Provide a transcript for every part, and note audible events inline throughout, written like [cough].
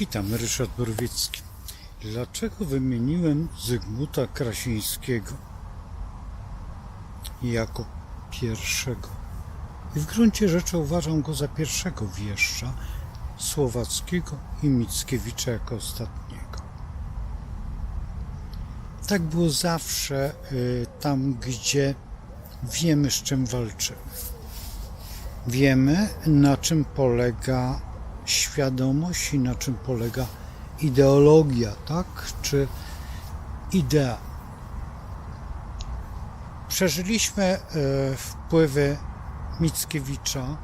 Witam, Ryszard Borowicki. Dlaczego wymieniłem Zygmunta Krasińskiego jako pierwszego? I w gruncie rzeczy uważam go za pierwszego wieszcza Słowackiego i Mickiewicza jako ostatniego. Tak było zawsze y, tam, gdzie wiemy, z czym walczymy. Wiemy, na czym polega świadomość na czym polega ideologia, tak? Czy idea. Przeżyliśmy e, wpływy Mickiewicza,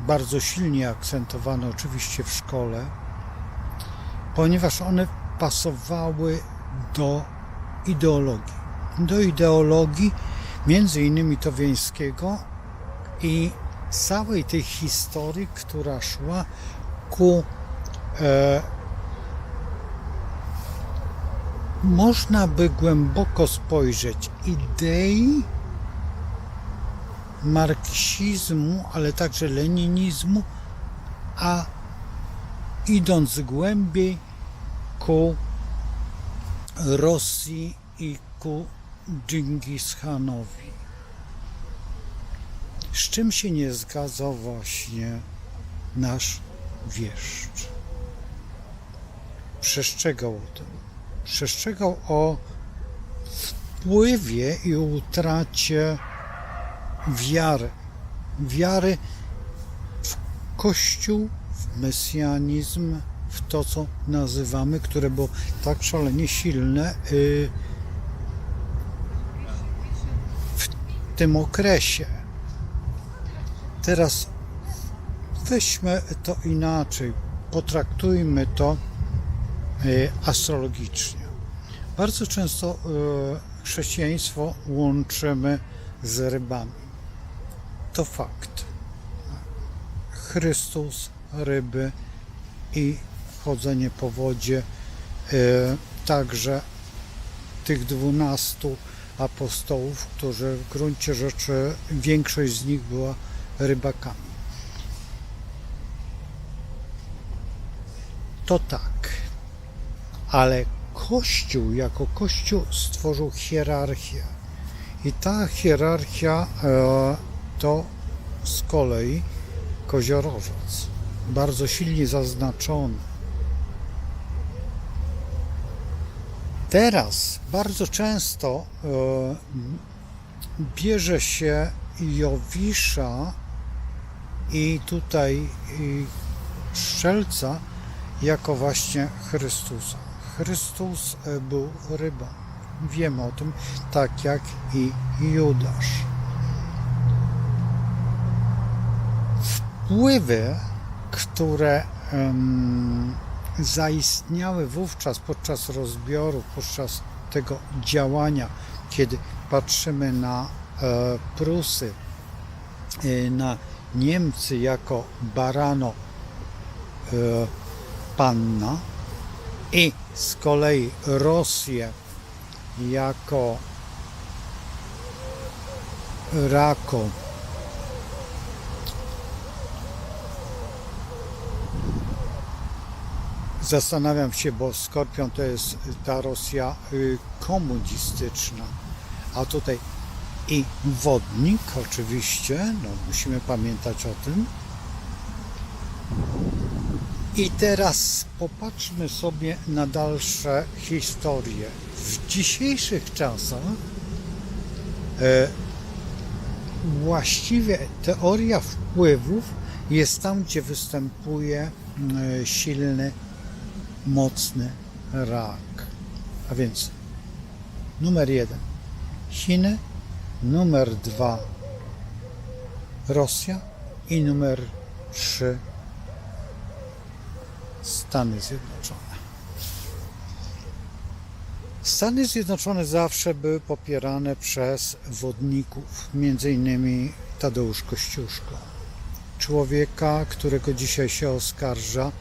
bardzo silnie akcentowane oczywiście w szkole, ponieważ one pasowały do ideologii. Do ideologii między innymi Towiańskiego i całej tej historii, która szła ku e, można by głęboko spojrzeć idei marksizmu, ale także leninizmu, a idąc głębiej ku Rosji i ku Dżingis Hanowi. Z czym się nie zgadzał właśnie nasz wieszcz? Przestrzegał o tym. Przestrzegał o wpływie i utracie wiary. Wiary w Kościół, w mesjanizm, w to, co nazywamy, które było tak szalenie silne y, w tym okresie. Teraz weźmy to inaczej, potraktujmy to y, astrologicznie. Bardzo często y, chrześcijaństwo łączymy z rybami. To fakt. Chrystus, ryby i chodzenie po wodzie, y, także tych dwunastu apostołów, którzy w gruncie rzeczy większość z nich była rybakami. To tak, ale Kościół jako Kościół stworzył hierarchię. I ta hierarchia e, to z kolei koziorożec, bardzo silnie zaznaczony. Teraz bardzo często e, bierze się Jowisza i tutaj Strzelca jako właśnie Chrystusa. Chrystus e, był rybą. Wiemy o tym, tak jak i Judasz. Wpływy, które em, zaistniały wówczas podczas rozbioru, podczas tego działania, kiedy patrzymy na e, Prusy, e, na Niemcy jako barano e, panna i z kolei Rosję jako rako. Zastanawiam się, bo Skorpion to jest ta Rosja y, komunistyczna, a tutaj i wodnik oczywiście, no musimy pamiętać o tym. I teraz popatrzmy sobie na dalsze historie. W dzisiejszych czasach e, właściwie teoria wpływów jest tam, gdzie występuje e, silny, mocny rak. A więc numer jeden Chiny, numer dwa Rosja i numer trzy Stany Zjednoczone. Stany Zjednoczone zawsze były popierane przez wodników, innymi Tadeusz Kościuszko. Człowieka, którego dzisiaj się oskarża,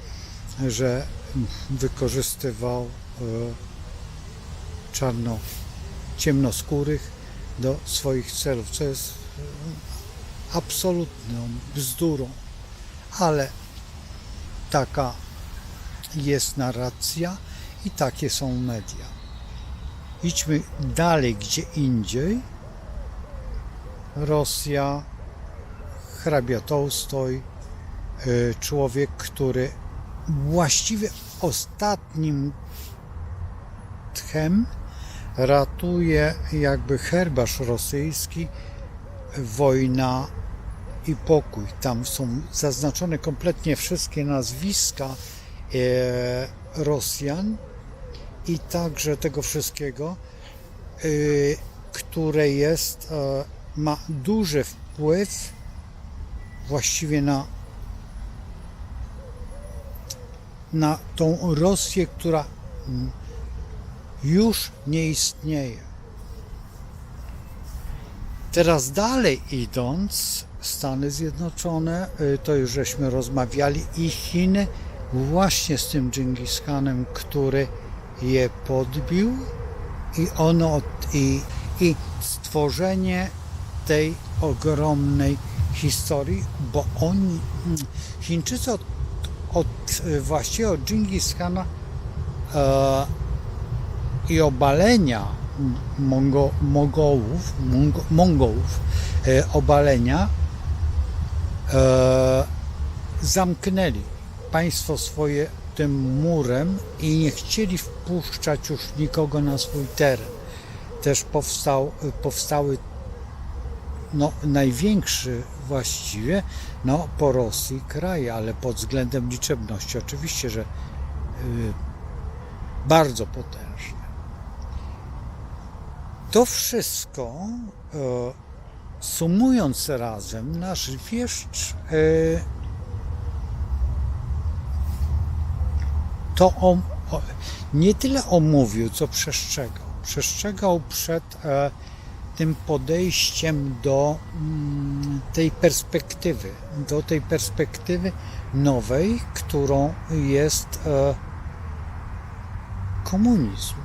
że wykorzystywał e, czarno, ciemnoskórych do swoich celów, co jest e, absolutną bzdurą. Ale taka jest narracja i takie są media. Idźmy dalej, gdzie indziej. Rosja, hrabia Tołstoj, y, człowiek, który właściwie ostatnim tchem ratuje jakby herbarz rosyjski, wojna i pokój. Tam są zaznaczone kompletnie wszystkie nazwiska e, Rosjan i także tego wszystkiego, e, które jest, e, ma duży wpływ właściwie na na tą Rosję, która już nie istnieje. Teraz dalej idąc, Stany Zjednoczone, y, to już żeśmy rozmawiali, i Chiny właśnie z tym Dżingis Khanem, który je podbił i ono i, i stworzenie tej ogromnej historii, bo oni, Chińczycy od, od właściwie od Khana e, i obalenia Mongo, Mongołów, Mongo, Mongołów e, obalenia e, zamknęli państwo swoje tym murem i nie chcieli wpuszczać już nikogo na swój teren. Też powstał, powstały no, największy właściwie no, po Rosji kraj, ale pod względem liczebności oczywiście, że y, bardzo potężny. To wszystko y, sumując razem nasz wieszcz y, to o, o, nie tyle omówił, co przestrzegał. Przestrzegał przed e, tym podejściem do mm, tej perspektywy, do tej perspektywy nowej, którą jest e, komunizm.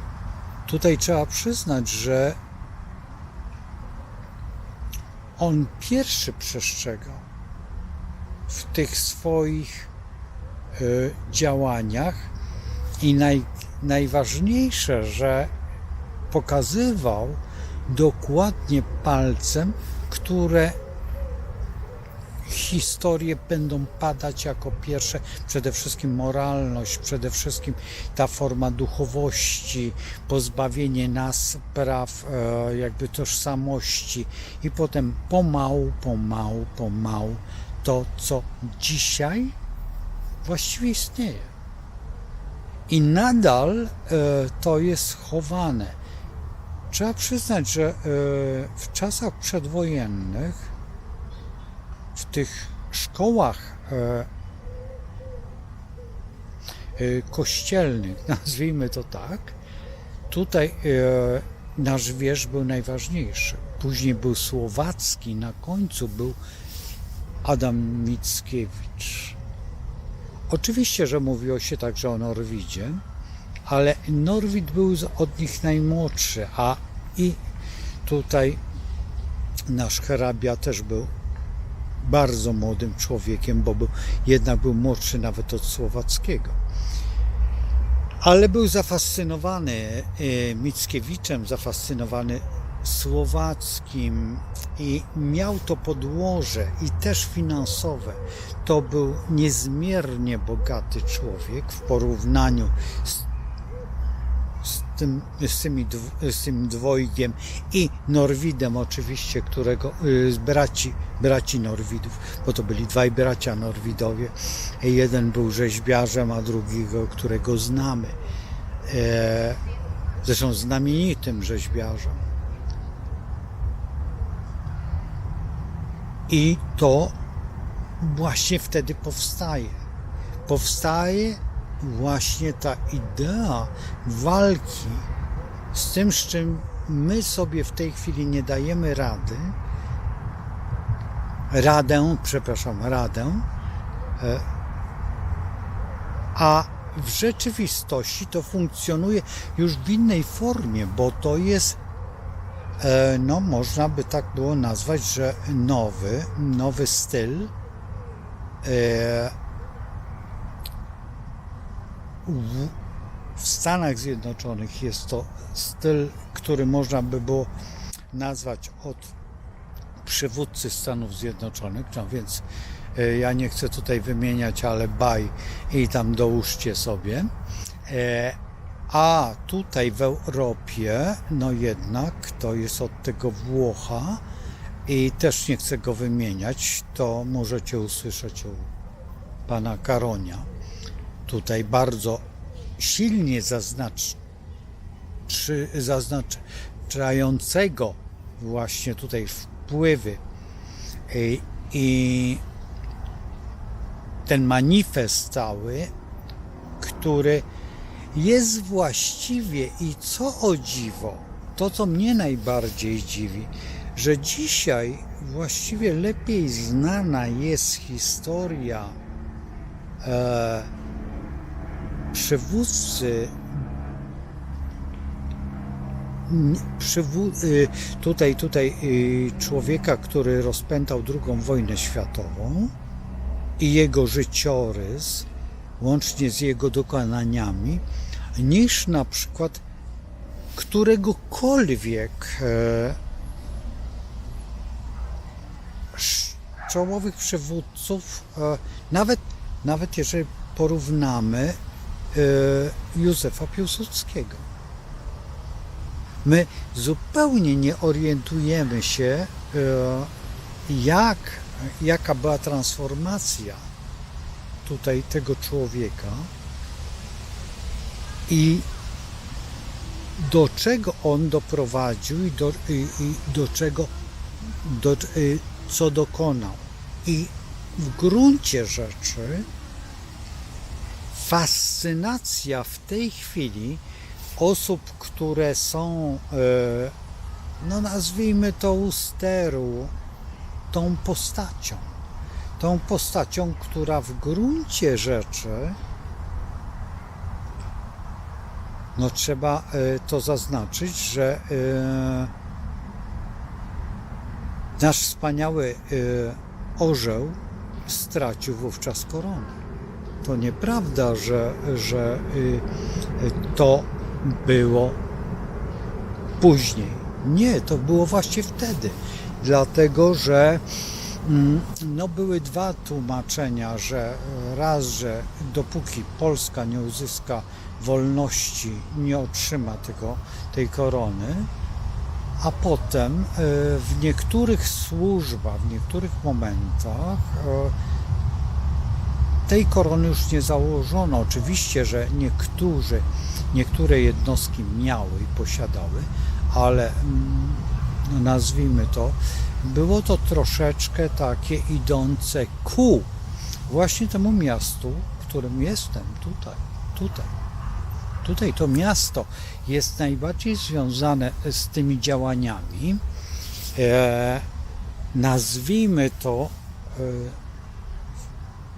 Tutaj trzeba przyznać, że on pierwszy przestrzegał w tych swoich e, działaniach i naj, najważniejsze, że pokazywał, dokładnie palcem, które historie będą padać jako pierwsze, przede wszystkim moralność, przede wszystkim ta forma duchowości, pozbawienie nas praw, e, jakby tożsamości i potem pomału, pomału, pomału to, co dzisiaj właściwie istnieje. I nadal e, to jest chowane Trzeba przyznać, że e, w czasach przedwojennych w tych szkołach e, e, kościelnych, [laughs] nazwijmy to tak, tutaj nasz wiersz był najważniejszy. Później był słowacki, na końcu był Adam Mickiewicz. Oczywiście, że mówiło się także o Norwidzie, ale Norwid był od nich najmłodszy, a i tutaj nasz hrabia też był bardzo młodym człowiekiem, bo był, jednak był młodszy nawet od Słowackiego. Ale był zafascynowany e, Mickiewiczem, zafascynowany Słowackim i miał to podłoże i też finansowe. To był niezmiernie bogaty człowiek w porównaniu z tym, z, tymi, z tym dwojgiem i Norwidem oczywiście, którego y, z braci, braci Norwidów, bo to byli dwaj bracia Norwidowie. Jeden był rzeźbiarzem, a drugiego, którego znamy. E, zresztą znamienitym rzeźbiarzem. I to właśnie wtedy powstaje. Powstaje właśnie ta idea walki z tym, z czym my sobie w tej chwili nie dajemy rady, radę, przepraszam, radę, e, a w rzeczywistości to funkcjonuje już w innej formie, bo to jest, e, no można by tak było nazwać, że nowy, nowy styl e, w, Stanach Zjednoczonych jest to styl, który można by było nazwać od przywódcy Stanów Zjednoczonych, no więc e, ja nie chcę tutaj wymieniać, ale baj i tam dołóżcie sobie. E, A tutaj w Europie, no jednak to jest od tego Włocha i też nie chcę go wymieniać, to możecie usłyszeć u pana Karonia. Tutaj bardzo silnie zaznacz, zaznaczającego właśnie tutaj wpływy i, i ten manifest cały, który jest właściwie i co o dziwo, to co mnie najbardziej dziwi, że dzisiaj właściwie lepiej znana jest historia e, przywódcy y, tutaj, tutaj y, człowieka, który rozpętał II wojnę światową i jego życiorys, łącznie z jego dokonaniami, niż na przykład któregokolwiek e, czołowych przywódców, e, nawet, nawet jeżeli porównamy Józefa Piłsudskiego. My zupełnie nie orientujemy się, e, jak, jaka była transformacja tutaj tego człowieka i do czego on doprowadził i do, i, i do czego, do, y, co dokonał. I w gruncie rzeczy fascynacja w tej chwili osób, które są, e, no nazwijmy to u steru, tą postacią. Tą postacią, która w gruncie rzeczy, no trzeba e, to zaznaczyć, że e, nasz wspaniały orzeł stracił wówczas koronę. To nieprawda, że, że y, to było później. Nie, to było właśnie wtedy. Dlatego, że mm, no, były dwa tłumaczenia, że raz, że dopóki Polska nie uzyska wolności, nie otrzyma tego, tej korony, a potem y, w niektórych służbach, w niektórych momentach y, tej korony już nie założono. Oczywiście, że niektórzy, niektóre jednostki miały i posiadały, ale mm, nazwijmy to, było to troszeczkę takie idące ku właśnie temu miastu, w którym jestem, tutaj, tutaj. Tutaj to miasto jest najbardziej związane z tymi działaniami. E, nazwijmy to e,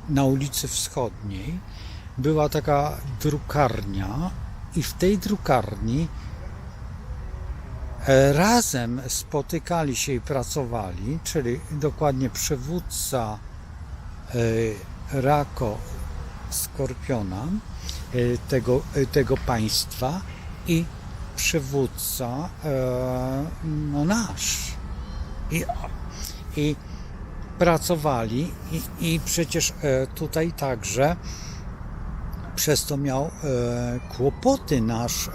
na ulicy Wschodniej była taka drukarnia i w tej drukarni e, razem spotykali się i pracowali, czyli dokładnie przywódca e, Rako Skorpiona e, tego, tego państwa i przywódca no nasz. I, i pracowali i, i przecież e, tutaj także przez to miał e, kłopoty nasz e,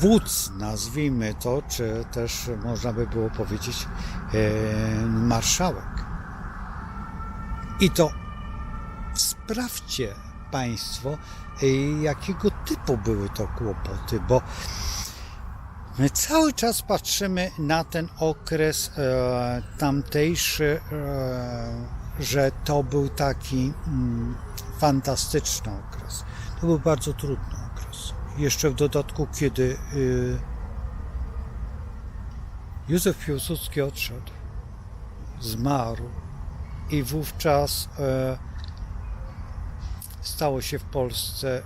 wódz, nazwijmy to, czy też można by było powiedzieć marszałek. I to sprawdźcie Państwo, jakiego typu były to kłopoty, bo My cały czas patrzymy na ten okres e, tamtejszy, e, że to był taki mm, fantastyczny okres. To był bardzo trudny okres. Jeszcze w dodatku, kiedy y, Józef Piłsudski odszedł, zmarł i wówczas e, stało się w Polsce,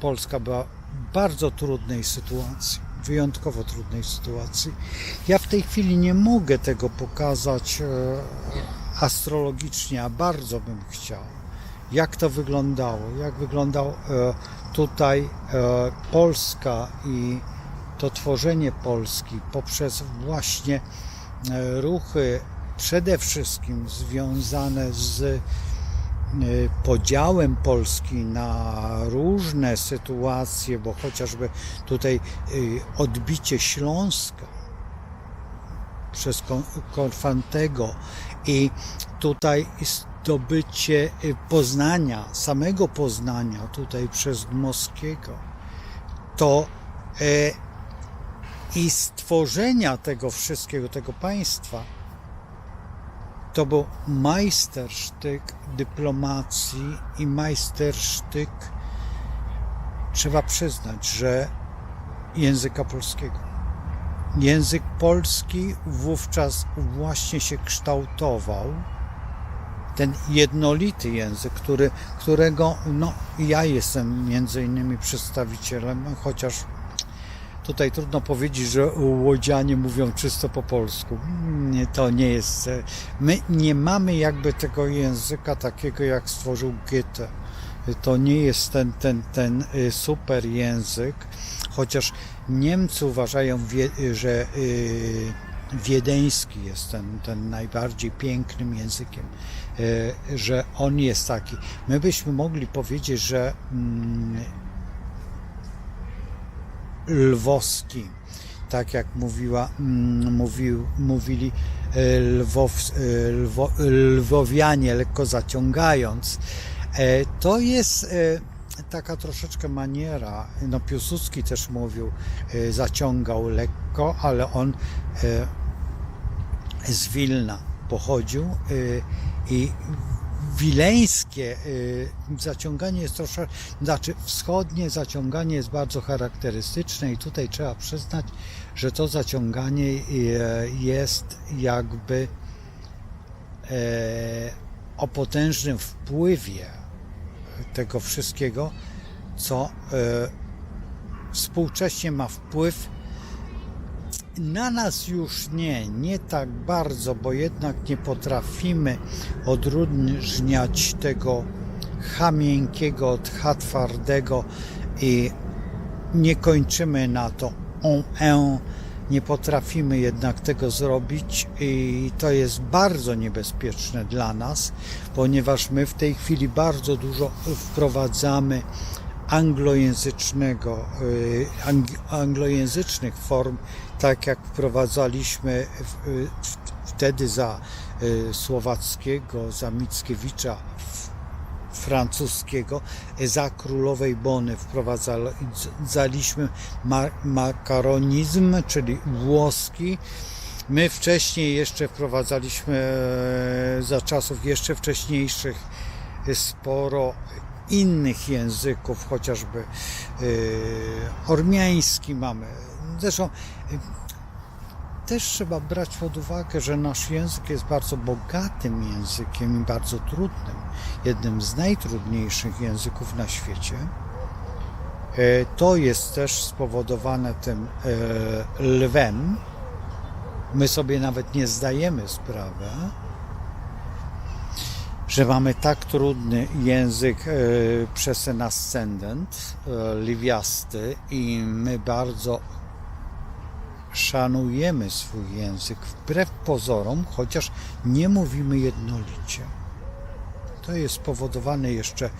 Polska była w bardzo trudnej sytuacji wyjątkowo trudnej sytuacji. Ja w tej chwili nie mogę tego pokazać e, astrologicznie, a bardzo bym chciał. jak to wyglądało, jak wyglądał e, tutaj e, Polska i to tworzenie Polski poprzez właśnie ruchy przede wszystkim związane z podziałem Polski na różne sytuacje, bo chociażby tutaj e, odbicie Śląska przez Korfantego i tutaj zdobycie y, Poznania, samego Poznania tutaj przez Dmowskiego, to i stworzenia tego wszystkiego, tego państwa, to był majstersztyk dyplomacji i majstersztyk, trzeba przyznać, że języka polskiego. Język polski wówczas właśnie się kształtował. Ten jednolity język, który, którego no, ja jestem między innymi przedstawicielem, chociaż tutaj trudno powiedzieć, że łodzianie mówią czysto po polsku. To nie jest. e, My nie mamy jakby tego języka takiego, jak stworzył Goethe. To nie jest ten, ten, ten y, super język, chociaż Niemcy uważają, że y, wiedeński jest ten, ten najbardziej pięknym językiem, że on jest taki. My byśmy mogli powiedzieć, że mm, lwowski, tak jak mówiła, mm, mówił, mówili e, Lwow, e, Lwo, lwowianie, lekko zaciągając. E, To jest e, taka troszeczkę maniera, no Piłsudski też mówił, e, zaciągał lekko, ale on e, z Wilna pochodził e, i wileńskie y, zaciąganie jest troszkę, znaczy wschodnie zaciąganie jest bardzo charakterystyczne i tutaj trzeba przyznać, że to zaciąganie y, jest jakby e, o potężnym wpływie tego wszystkiego, co e, współcześnie ma wpływ na nas już nie, nie tak bardzo, bo jednak nie potrafimy odróżniać tego H miękkiego od H twardego i nie kończymy na to. On, en, nie potrafimy jednak tego zrobić i to jest bardzo niebezpieczne dla nas, ponieważ my w tej chwili bardzo dużo wprowadzamy anglojęzycznego, y, ang- anglojęzycznych form, tak jak wprowadzaliśmy y, wtedy za y, Słowackiego, za Mickiewicza, francuskiego, za królowej Bony wprowadzaliśmy ma- makaronizm, czyli włoski. My wcześniej jeszcze wprowadzaliśmy e, za czasów jeszcze wcześniejszych sporo innych języków, chociażby e, ormiański mamy. Zresztą e, też trzeba brać pod uwagę, że nasz język jest bardzo bogatym językiem i bardzo trudnym, jednym z najtrudniejszych języków na świecie. E, To jest też spowodowane tym lwem. My sobie nawet nie zdajemy sprawy, że mamy tak trudny język e, przez ten ascendent e, liwiasty i my bardzo szanujemy swój język wbrew pozorom, chociaż nie mówimy jednolicie. To jest spowodowane jeszcze e,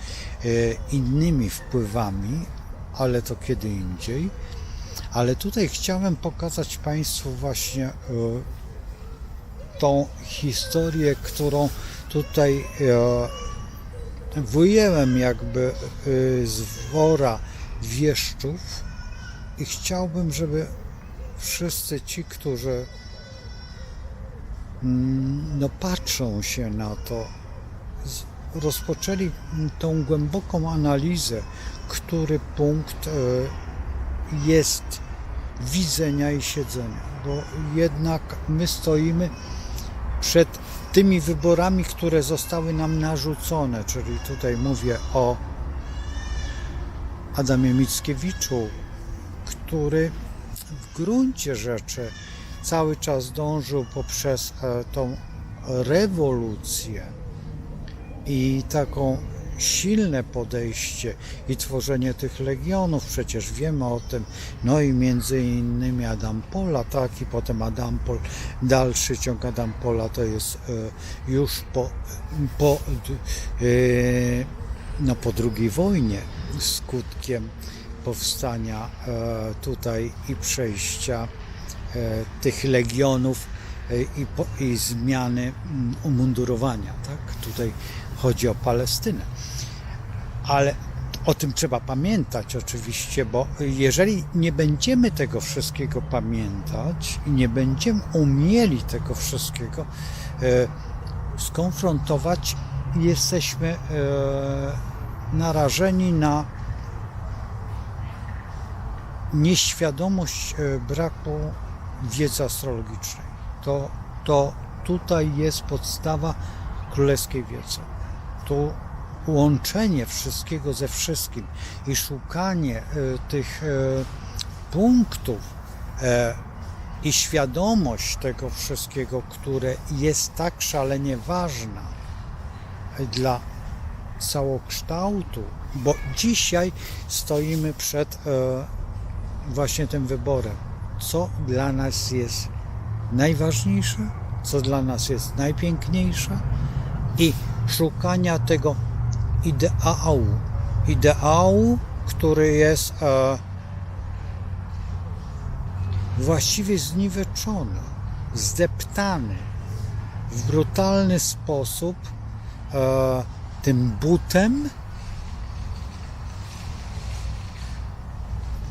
innymi wpływami, ale to kiedy indziej. Ale tutaj chciałem pokazać Państwu właśnie tą historię, którą tutaj e, wyjęłem jakby e, z wora wieszczów i chciałbym, żeby wszyscy ci, którzy mm, no, patrzą się na to, rozpoczęli tą głęboką analizę, który punkt e, jest widzenia i siedzenia, bo jednak my stoimy przed tymi wyborami, które zostały nam narzucone, czyli tutaj mówię o Adamie Mickiewiczu, który w gruncie rzeczy cały czas dążył poprzez e, tą rewolucję i taką silne podejście i tworzenie tych legionów, przecież wiemy o tym, no i między innymi Adam Pola, tak, i potem Adam Pol, dalszy ciąg Adam Pola to jest e, już po, po, e, no, po II wojnie skutkiem powstania e, tutaj i przejścia tych legionów i, po, i zmiany umundurowania. Tak? Tutaj chodzi o Palestynę. Ale o tym trzeba pamiętać oczywiście, bo jeżeli nie będziemy tego wszystkiego pamiętać i nie będziemy umieli tego wszystkiego e, skonfrontować, jesteśmy e, narażeni na nieświadomość e, braku wiedzy astrologicznej. To, to tutaj jest podstawa królewskiej wiedzy. Tu łączenie wszystkiego ze wszystkim i szukanie e, tych e, punktów e, i świadomość tego wszystkiego, które jest tak szalenie ważna dla całokształtu, bo dzisiaj stoimy przed właśnie tym wyborem, co dla nas jest najważniejsze, co dla nas jest najpiękniejsze i szukania tego ideału, ideału, który jest e, właściwie zniweczony, zdeptany w brutalny sposób e, tym butem.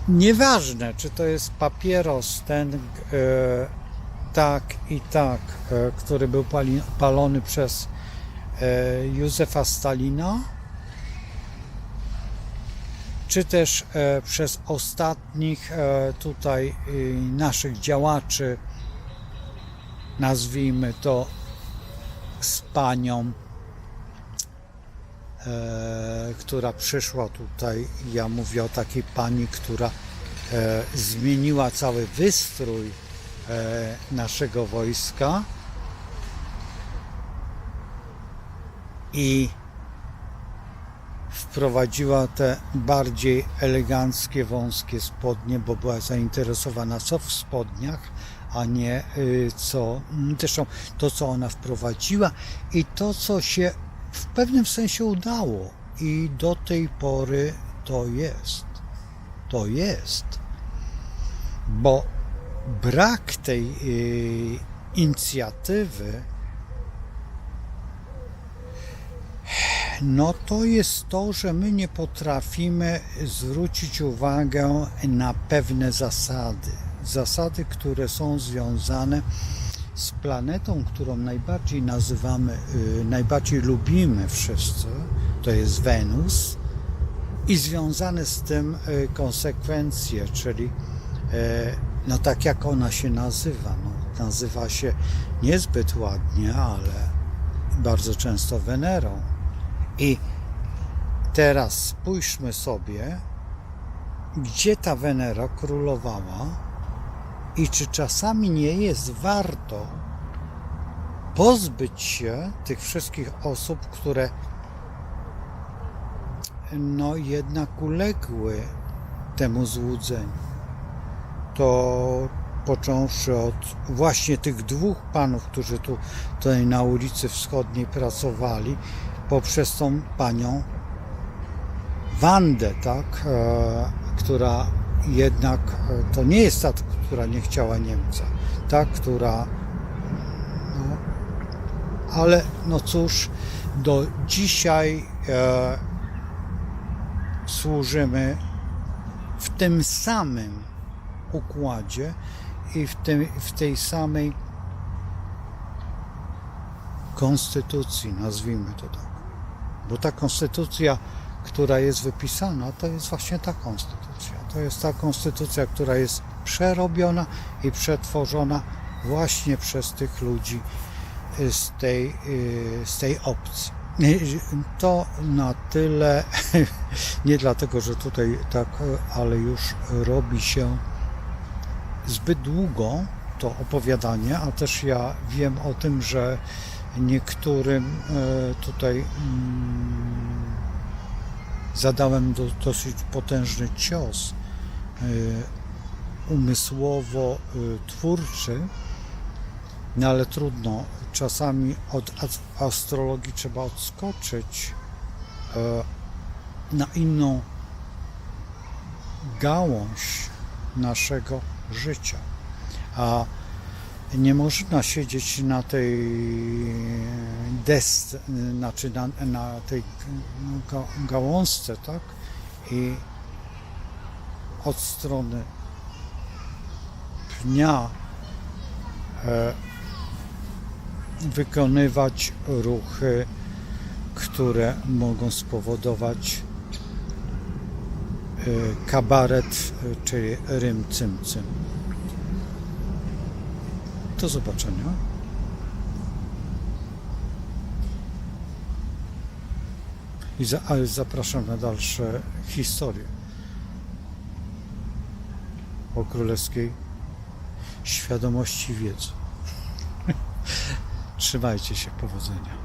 Nieważne, czy to jest papieros, ten e, tak i tak, e, który był pali, palony przez Józefa Stalina, czy też e, przez ostatnich e, tutaj y, naszych działaczy, nazwijmy to z panią, e, która przyszła tutaj. Ja mówię o takiej pani, która zmieniła cały wystrój naszego wojska i wprowadziła te bardziej eleganckie, wąskie spodnie, bo była zainteresowana co w spodniach, a nie y, co. Zresztą to, co ona wprowadziła i to, co się w pewnym sensie udało, i do tej pory to jest. To jest. Bo brak tej y, inicjatywy no to jest to, że my nie potrafimy zwrócić uwagę na pewne zasady. Zasady, które są związane z planetą, którą najbardziej nazywamy, y, najbardziej lubimy wszyscy, to jest Wenus, i związane z tym y, konsekwencje, czyli y, no tak jak ona się nazywa. No, nazywa się niezbyt ładnie, ale bardzo często Wenerą i teraz spójrzmy sobie, gdzie ta Wenera królowała i czy czasami nie jest warto pozbyć się tych wszystkich osób, które no jednak uległy temu złudzeniu. To począwszy od właśnie tych dwóch panów, którzy tu tutaj na ulicy Wschodniej pracowali, poprzez tą panią Wandę, tak, e, która jednak e, to nie jest ta, która nie chciała Niemca, ta, która no, ale no cóż, do dzisiaj e, służymy w tym samym układzie i w, tym, w tej samej konstytucji, nazwijmy to tak. Bo ta konstytucja, która jest wypisana, to jest właśnie ta konstytucja. To jest ta konstytucja, która jest przerobiona i przetworzona właśnie przez tych ludzi z tej, z tej opcji. To na tyle, [laughs] nie dlatego, że tutaj tak, ale już robi się zbyt długo to opowiadanie, a też ja wiem o tym, że niektórym e, tutaj mm, zadałem do, dosyć potężny cios y, umysłowo y, twórczy, no ale trudno. Czasami od as- astrologii trzeba odskoczyć e, na inną gałąź naszego życia. A nie można siedzieć na tej desce, znaczy na, na tej ga, gałązce, tak? I od strony pnia e, wykonywać ruchy, które mogą spowodować e, kabaret, e, czyli rym cym cym. Do zobaczenia. I zapraszam na dalsze historie o królewskiej świadomości wiedzy. [laughs] Trzymajcie się, powodzenia.